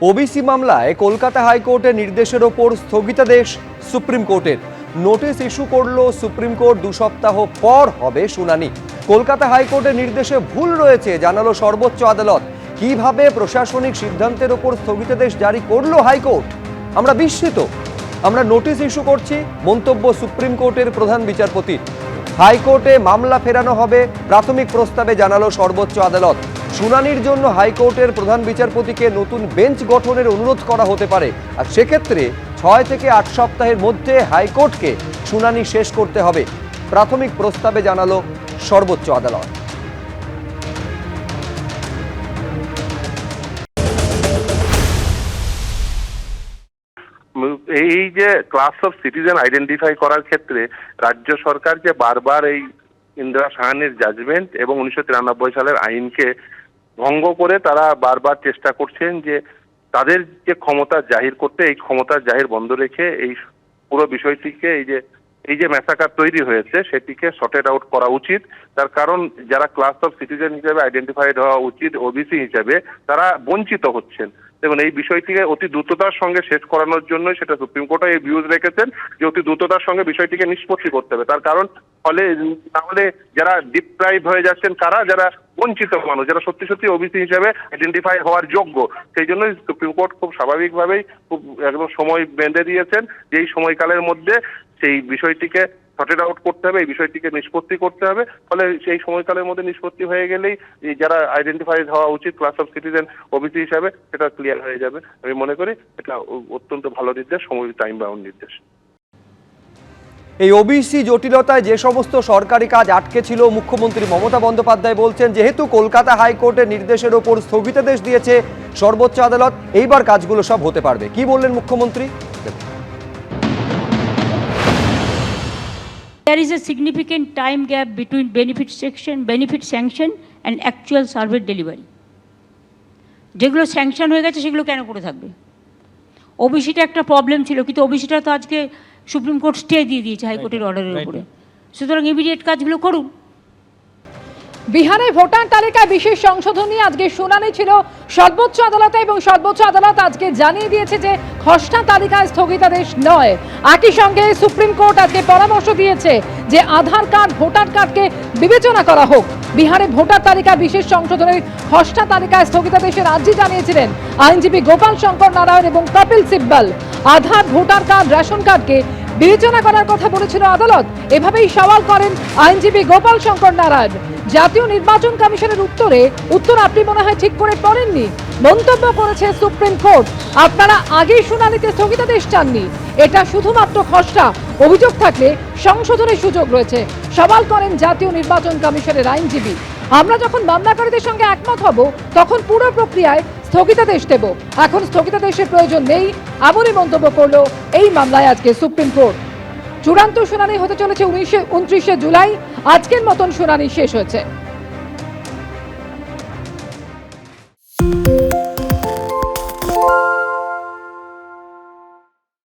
OBC মামলায় কলকাতা হাইকোর্টের নির্দেশের ওপর স্থগিতাদেশ সুপ্রিম কোর্টের। নোটিশ ইস্যু করল সুপ্রিম কোর্ট দু সপ্তাহ পর হবে শুনানি। কলকাতা হাইকোর্টের নির্দেশে ভুল রয়েছে, জানালো সর্বোচ্চ আদালত। কীভাবে প্রশাসনিক সিদ্ধান্তের ওপর স্থগিতাদেশ জারি করল হাইকোর্ট? আমরা বিস্মিত। আমরা নোটিশ ইস্যু করছি, মন্তব্য সুপ্রিম কোর্টের প্রধান বিচারপতি। হাইকোর্টে মামলা ফেরানো হবে, প্রাথমিক প্রস্তাবে জানালো সর্বোচ্চ আদালত। শুনানির জন্য হাইকোর্টের প্রধান বিচারপতিকে নতুন বেঞ্চ গঠনের অনুরোধ করা হতে পারে। আর সেক্ষেত্রে ছয় থেকে আট সপ্তাহের মধ্যে হাইকোর্টকে শুনানি শেষ করতে হবে। প্রাথমিক প্রস্তাবে জানালো সর্বোচ্চ আদালত। এই যে ক্লাস অফ সিটিজেন আইডেন্টিফাই করার ক্ষেত্রে রাজ্য সরকার যে বারবার এই ইন্দিরা সাহানির জাজমেন্ট এবং উনিশশো তিরানব্বই সালের আইনকে ভঙ্গ করে তারা বারবার চেষ্টা করছেন যে তাদের যে ক্ষমতা জাহির করতে, এই ক্ষমতা জাহির বন্ধ রেখে এই পুরো বিষয়টিকে এই যে এই যে ম্যাসাকার তৈরি হয়েছে, সেটিকে সর্টেড আউট করা উচিত। তার কারণ, যারা ক্লাস অফ সিটিজেন হিসেবে আইডেন্টিফাইড হওয়া উচিত ওবিসি হিসেবে, তারা বঞ্চিত হচ্ছেন। দেখুন, এই বিষয়টিকে অতি দ্রুততার সঙ্গে শেষ করানোর জন্য সেটা সুপ্রিম কোর্টে এই ভিউজ রেখেছেন, যে অতি দ্রুততার সঙ্গে বিষয়টিকে নিষ্পত্তি করতে হবে। তার কারণ, ফলে তাহলে যারা ডিপ্রাইভ হয়ে যাচ্ছেন কারা যারা বঞ্চিত মানুষ, যারা সত্যি সত্যি ওবিসি হিসেবে আইডেন্টিফাই হওয়ার যোগ্য, সেই জন্যই সুপ্রিম কোর্ট খুব স্বাভাবিকভাবেই খুব একদম সময় বেঁধে দিয়েছেন, যে এই সময়কালের মধ্যে সেই বিষয়টিকে সর্টেড আউট করতে হবে, এই বিষয়টিকে নিষ্পত্তি করতে হবে। ফলে সেই সময়কালের মধ্যে নিষ্পত্তি হয়ে গেলেই যারা আইডেন্টিফাইড হওয়া উচিত ক্লাস অফ সিটিজেন ওবিসি হিসাবে, সেটা ক্লিয়ার হয়ে যাবে। আমি মনে করি এটা অত্যন্ত ভালো নির্দেশ, সময় টাইম বাউন্ড নির্দেশ। এই ওবিসি জটিলতায় যে সমস্ত সরকারি কাজ আটকে ছিল, মুখ্যমন্ত্রী মমতা বন্দ্যোপাধ্যায় বলছেন, যেহেতু কলকাতা হাইকোর্টের নির্দেশের ওপর স্থগিতাদেশ দিয়েছে, সর্বোচ্চ আদালত এইবার কাজগুলো সব হতে পারবে। কি বললেন মুখ্যমন্ত্রী? There is a significant time gap between benefit section, benefit sanction and actual survey delivery. যেগুলো স্যাংশন হয়ে গেছে সেগুলো কেন করে থাকবে? ওবিসিটা একটা প্রবলেম ছিল কিন্তু ওবিসিটা তো আজকে সুপ্রিম কোর্ট স্টে দিয়ে দিয়েছে হাইকোর্টের অর্ডারের উপরে। সুতরাং ইমিডিয়েট কাজগুলো করুন। বিহারে ভোটার তালিকায় বিশেষ সংশোধন নিয়ে আজকে শুনানি ছিল। সর্বোচ্চ আদালতে এবং সর্বোচ্চ আদালত আজকে জানিয়ে দিয়েছে যে খসড়া তালিকায় স্থগিতাদেশ নয়। একই সঙ্গে সুপ্রিম কোর্ট আজকে পরামর্শ দিয়েছে যে আধার কার্ড, ভোটার কার্ডকে বিবেচনা করা হোক। বিহারে ভোটার তালিকা বিশেষ সংশোধনের খসড়া তালিকায় স্থগিতাদেশের আর্জি জানিয়েছিলেন আইনজীবী গোপাল শঙ্কর নারায়ণ এবং Kapil Sibal. Aadhaar, voter card, ration কার্ডকে বিবেচনা করার কথা বলেছিল আদালত। এভাবেই সওয়াল করেন আইনজীবী গোপাল শঙ্কর নারায়ণ। জাতীয় নির্বাচন কমিশনের উত্তরে, উত্তর আপনি মনে হয় ঠিক করে পড়েননি। মন্তব্য করেছে সুপ্রিম কোর্ট। আপনারা আগেই শুনানিতে স্থগিতাদেশ চাননি। এটা শুধুমাত্র খসড়া। অভিযোগ থাকলে সংশোধনের সুযোগ রয়েছে। সওয়াল করেন জাতীয় নির্বাচন কমিশনের আইনজীবী। আমরা যখন মামলাকারীদের সঙ্গে একমত হব, তখন পুরো প্রক্রিয়ায় স্থগিতাদেশ দেব। এখন স্থগিতাদেশের প্রয়োজন নেই, এমনই মন্তব্য করল এই মামলায় আজকে সুপ্রিম কোর্ট। চূড়ান্ত শুনানি হতে চলেছে উনিশে উনত্রিশে জুলাই। আজকের মতন শুনানি শেষ হয়েছে।